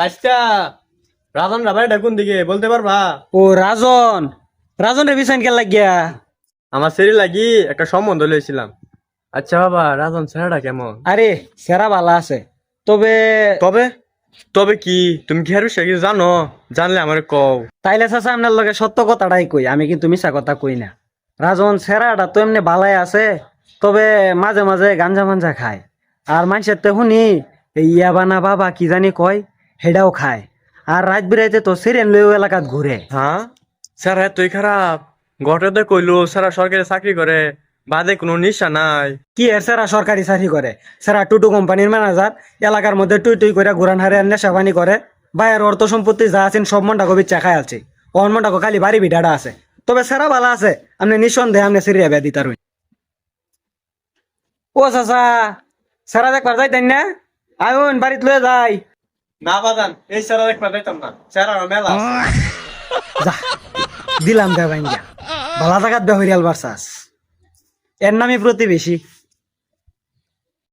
বাচ্চা রাজন রাবাই ডাকুন দিকে? বলতে পারবা? ও রাজন। রাজন রে বিছান কে লাগিয়া আমার শরীর লাগি একটা সম্বন্ধ লইছিলাম। আচ্ছা বাবা রাজন ছেলেটা কেমন? আরে সেরা বালা আছে। তবে তবে? তবে কি? তুমি কি আর বিষয়ে কিছু জানো? জানলে আমার কও। তাইলে চাচা আপনার লগে সত্য কথাটাই কই। আমি কিন্তু মিছা কথা কই না। রাজন সেরাটা তো এমনি বালাই আছে তবে মাঝে মাঝে গাঞ্জা মাঞ্জা খায়। আর মানুষের তো শুনি ইয়াবানা বাবা কি জানি কয়। হেডাও খায়। আর রাত বিরাইতে তো সিরেন লইও এলাকাত ঘুরে। হ্যাঁ? স্যার হ্যাঁ তুই খারাপ। গটে কইলো স্যার সরকারি চাকরি করে বাদে কোনো নিশা নাই। কি এর সেরা সরকারি চাকরি করে? সেরা টুটু কোম্পানির ম্যানেজার এলাকার মধ্যে টুই টুই করে ঘুরান হারে নেশা পানি করে। বাইরের অর্থ সম্পত্তি যা আছেন সব মনটা কবি চাখায় আছে অন মনটা খালি বাড়ি বিডাটা আছে। তবে সেরা ভালো আছে আপনি নিঃসন্দেহে আপনি সিরিয়া বেয়া দিতার ও চাচা সেরা দেখবার যাইতেন না? আয়ুন বাড়িতে লয়ে যাই। না বাদান এই স্যার দেখবা যাইতাম না। মেলা দিলাম বে ভাঙ্গা ভালা জাগাত বেহরিয়াল বারসাস। এর নামই প্রতিবেশী।